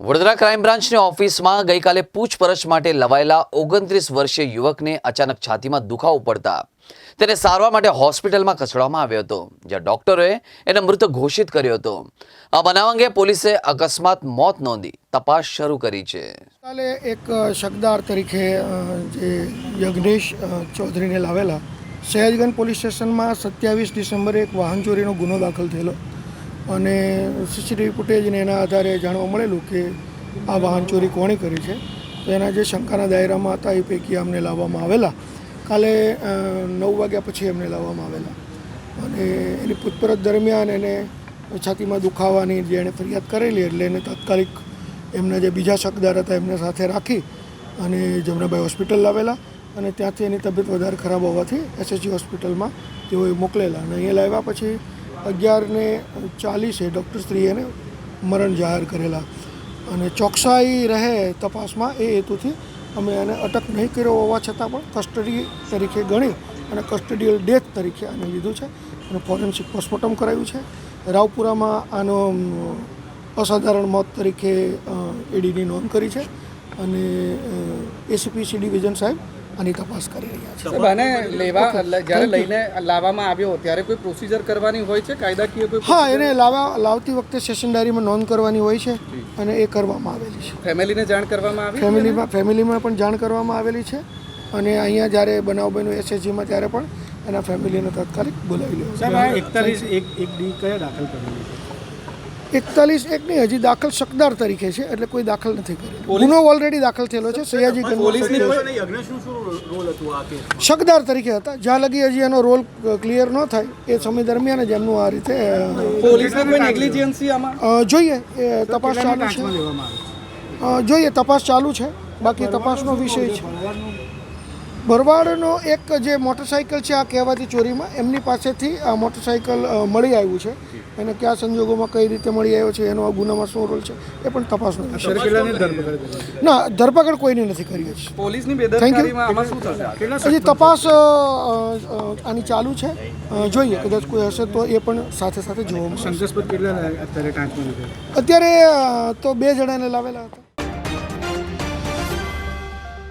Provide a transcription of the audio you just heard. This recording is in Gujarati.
વડોદરા ક્રાઇમ બ્રાન્ચની ઓફિસમાં ગઈકાલે પૂછપરછ માટે લવાયેલા ઓગણત્રીસ વર્ષીય યુવકને અચાનક છાતીમાં દુખાવો પડતા તેને સારવાર માટે હોસ્પિટલમાં ખસેડવામાં આવ્યો હતો, જ્યાં ડોક્ટરોએ એને મૃત ઘોષિત કર્યો હતો. આ બનાવ અંગે પોલીસે અકસ્માત મોત નોંધી તપાસ શરૂ કરી છે. કાલે એક શકદાર તરીકે જે યજ્ઞેશ ચૌધરીને લાવેલા સહેજગંજ પોલીસ સ્ટેશનમાં સત્યાવીસ ડિસેમ્બરે એક વાહન ચોરીનો ગુનો દાખલ થયેલો. અને સીસીટીવી ફૂટેજને એના આધારે જાણવા મળેલું કે આ વાહન ચોરી કોણે કરી છે? તો એના જે શંકાના દાયરામાં હતા, એ પૈકી અમને લાવવામાં આવેલા. કાલે નવ વાગ્યા પછી એમને લાવવામાં આવેલા. અને એની પૂછપરછ દરમિયાન એને છાતીમાં દુખાવાની જે એણે ફરિયાદ કરેલી, એટલે એને તાત્કાલિક એમના જે બીજા શકદાર હતા, એમને સાથે રાખી અને જમનાભાઈ હોસ્પિટલ લાવેલા અને ત્યાંથી એની તબિયત વધારે ખરાબ હોવાથી એસએચજી હોસ્પિટલમાં તેઓએ મોકલેલા. અને અહીંયા લાવ્યા પછી અગિયારને ચાલીસે ડૉક્ટરશ્રીએ એને મરણ જાહેર કરેલા. અને ચોકસાઈ રહે તપાસમાં એ હેતુથી અમે એને અટક નહીં કર્યો હોવા છતાં પણ કસ્ટડી તરીકે ગણી અને કસ્ટડિયલ ડેથ તરીકે આને લીધું છે અને ફોરેન્સિક પોસ્ટમોર્ટમ કરાયું છે. રાવપુરામાં આનો અસાધારણ મોત તરીકે એડીની નોંધ કરી છે. અને એસીપીસી ડિવિઝન સાહેબ આની તપાસ કરી રહ્યા છે. અને લેવા જ્યારે લઈને લાવવામાં આવ્યો ત્યારે કોઈ પ્રોસિજર કરવાની હોય છે? કાયદાકીય કોઈ હા એને લાવવા લાવતી વખતે સેશન ડાયરીમાં નોંધ કરવાની હોય છે અને એ કરવામાં આવેલી છે. ફેમિલીને જાણ કરવામાં આવી ફેમિલીમાં ફેમિલીમાં પણ જાણ કરવામાં આવેલી છે અને અહીંયા જ્યારે બનાવ બન્યો એસએચજીમાં ત્યારે પણ એના ફેમિલીને તાત્કાલિક બોલાવી લેવા સાહેબ એકતાલીસ એક એક ડી કયા દાખલ કરેલી છે? એકતાલીસ એક નહીં હજી દાખલ શકદાર તરીકે છે એટલે કોઈ દાખલ નથી કર્યો. ગુનો ઓલરેડી દાખલ થયેલો છે સયાજી શકદાર તરીકે હતા જ્યાં લગી હજી એનો રોલ ક્લિયર ન થાય એ સમય દરમિયાન જ એમનું આ રીતે જોઈએ એ તપાસ ચાલુ છે. જોઈએ તપાસ ચાલુ છે બાકી તપાસનો વિષય છે. ભરવાડનો એક જે મોટરસાઇકલ છે આ કહેવાતી ચોરીમાં એમની પાસેથી આ મોટરસાઇકલ મળી આવ્યું છે. અને કયા સંજોગોમાં કઈ રીતે મળી આવ્યો છે એનો આ ગુનામાં શું રોલ છે એ પણ તપાસનો ના ધરપકડ કોઈની નથી કરી હજી પોલીસની બેદરકારીમાં આમાં શું થશે? કેટલા હજી તપાસ આની ચાલુ છે. જોઈએ કદાચ કોઈ હશે તો એ પણ સાથે સાથે જોવા મળશે અત્યારે તો બે જણાને લાવેલા હતા.